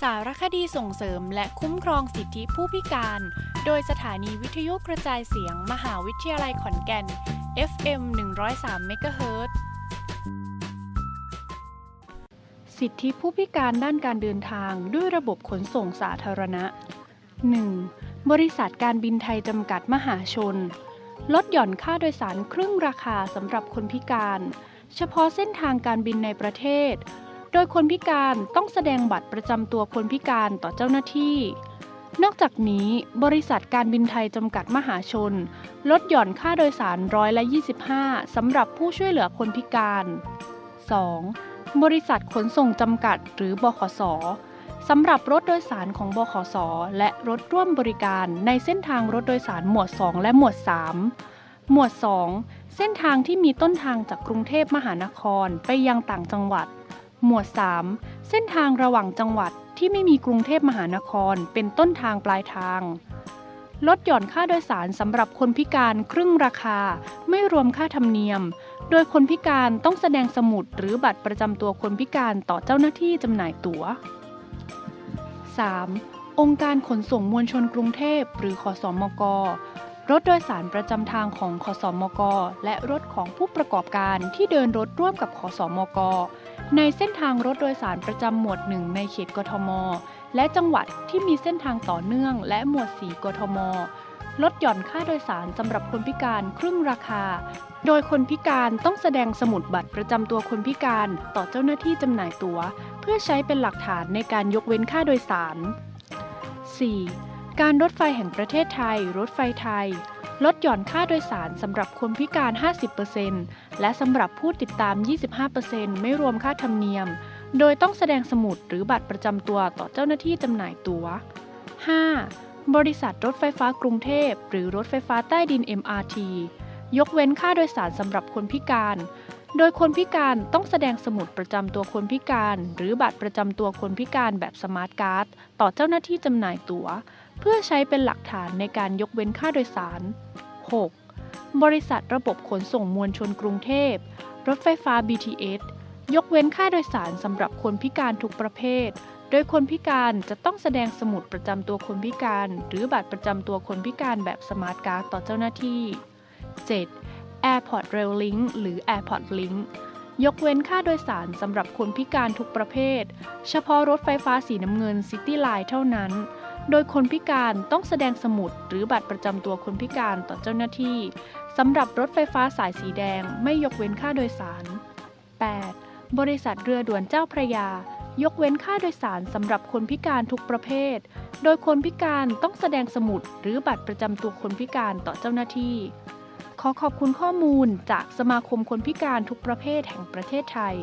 สารคดีส่งเสริมและคุ้มครองสิทธิผู้พิการ โดยสถานีวิทยุกระจายเสียงมหาวิทยาลัยขอนแก่น FM 103เมกะเฮิรตสิทธิผู้พิการด้านการเดินทางด้วยระบบขนส่งสาธารณะ 1. บริษัทการบินไทยจำกัดมหาชน ลดหย่อนค่าโดยสารครึ่งราคาสำหรับคนพิการ เฉพาะเส้นทางการบินในประเทศ โดยคนพิการต้องแสดงบัตรประจำตัวคนพิการต่อเจ้าหน้าที่ นอกจากนี้บริษัทการบินไทยจำกัดมหาชน ลดหย่อนค่าโดยสารร้อยละ 25 สำหรับผู้ช่วยเหลือคนพิการ 2. บริษัทขนส่งจำกัดหรือบขสสำหรับรถโดยสารของบขส และรถร่วมบริการในเส้นทางรถโดยสารหมวด 2 และหมวด 3 หมวด 2 เส้นทางที่มีต้นทางจากกรุงเทพมหานครไปยังต่างจังหวัด หมวด 3 เส้นทางระหว่างจังหวัดที่ไม่มีกรุงเทพมหานครเป็นต้นทางปลายทาง ลดหย่อนค่าโดยสารสำหรับคนพิการครึ่งราคา ไม่รวมค่าธรรมเนียม โดยคนพิการต้องแสดงสมุดหรือบัตรประจำตัวคนพิการต่อเจ้าหน้าที่จำหน่ายตั๋ว 3. องค์การขนส่งมวลชนกรุงเทพหรือขอสอมกรถโดยสารประจำทางของขอสอมก และรถของผู้ประกอบการที่เดินรถร่วมกับขอสอมก ในเส้นทางรถโดยสารประจำหมวด 1 ในเขตกทม และจังหวัดที่มีเส้นทางต่อเนื่องและหมวด 4 กทม ลดหย่อนค่าโดยสารสำหรับคนพิการครึ่งราคา โดยคนพิการต้องแสดงสมุดบัตรประจำตัวคนพิการต่อเจ้าหน้าที่จำหน่ายตั๋ว เพื่อใช้เป็นหลักฐานในการยกเว้นค่าโดยสาร 4. การรถไฟแห่งประเทศไทย รถไฟไทย ลดหย่อนค่าโดยสารสำหรับคนพิการ 50%และสำหรับผู้ติดตาม 25%ไม่รวมค่าธรรมเนียม โดยต้องแสดงสมุดหรือบัตรประจำตัวต่อเจ้าหน้าที่จำหน่ายตั๋ว 5. บริษัทรถไฟฟ้ากรุงเทพ หรือรถไฟฟ้าใต้ดิน MRT ยกเว้นค่าโดยสารสำหรับคนพิการ โดยคนพิการต้องแสดงสมุดประจำตัวคนพิการ หรือบัตรประจำตัวคนพิการแบบสมาร์ทการ์ดต่อเจ้าหน้าที่จำหน่ายตั๋ว เพื่อใช้เป็นหลักฐานในการยกเว้นค่าโดยสาร 6. บริษัทระบบขนส่งมวลชนกรุงเทพ รถไฟฟ้า BTS ยกเว้นค่าโดยสารสำหรับคนพิการทุกประเภท โดยคนพิการจะต้องแสดงสมุดประจำตัวคนพิการ หรือบัตรประจำตัวคนพิการแบบสมาร์ทการ์ดต่อเจ้าหน้าที่ 7. Airport Rail Link หรือ Airport Link ยกเว้นค่าโดยสารสำหรับคนพิการทุกประเภท เฉพาะรถไฟฟ้าสีน้ำเงิน City Line เท่านั้น โดยคนพิการต้องแสดงสมุดหรือบัตรประจำตัวคนพิการต่อเจ้าหน้าที่สำหรับรถไฟฟ้าสายสีแดงไม่ยกเว้นค่าโดยสาร 8. บริษัทเรือด่วนเจ้าพระยา ยกเว้นค่าโดยสารสำหรับคนพิการทุกประเภท โดยคนพิการต้องแสดงสมุดหรือบัตรประจำตัวคนพิการต่อเจ้าหน้าที่ ขอขอบคุณข้อมูลจากสมาคมคนพิการทุกประเภทแห่งประเทศไทย